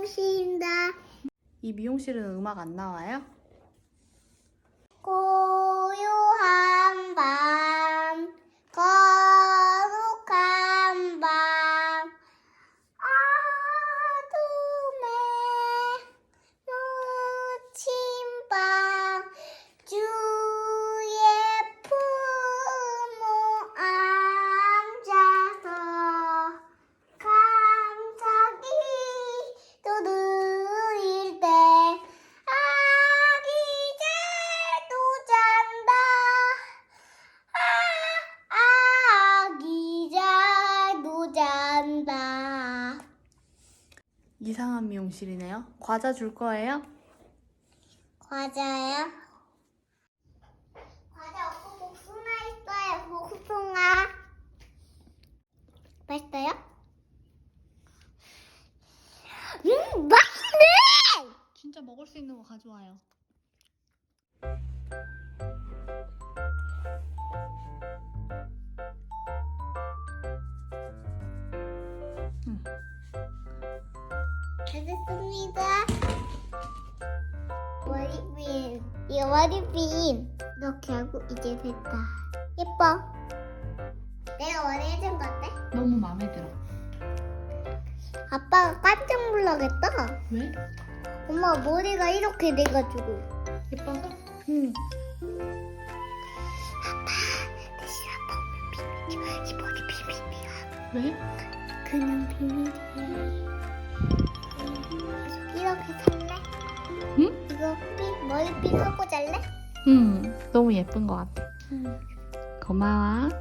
미용실이다. 이 미용실은 음악 안 나와요? 고 잔다 이상한 미용실이네요. 과자 줄 거예요? 과자요? 과자 없고 복숭아 있어요 복숭아 맛있어요? 음 맛있네! 진짜 먹을 수 있는 거 가져와요. 알겠습니다. 머리핀. 이거 머리핀. 이렇게 하고 이제 됐다. 예뻐. 내가 원해준 건데? 너무 마음에 들어. 아빠가 깜짝 놀라겠다. 왜? 엄마 머리가 이렇게 돼가지고. 예뻐서? 응. 아빠, 대신 아빠 오면 비밀이야. 이 머리 비밀이야. 왜? 그냥 비밀이야. 이렇게 잘래? 응? 이거 삐, 머리핀 하고 잘래? 응. 너무 예쁜 것 같아. 응. 고마워.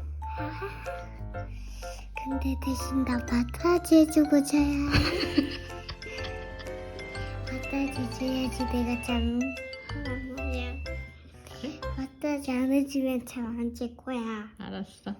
근데 대신 나 마사지 해주고 자야 마사지 줘야지 내가 잠 하는 거야 그래? 마사지 안 해주면 잠 안 잘 거야 알았어.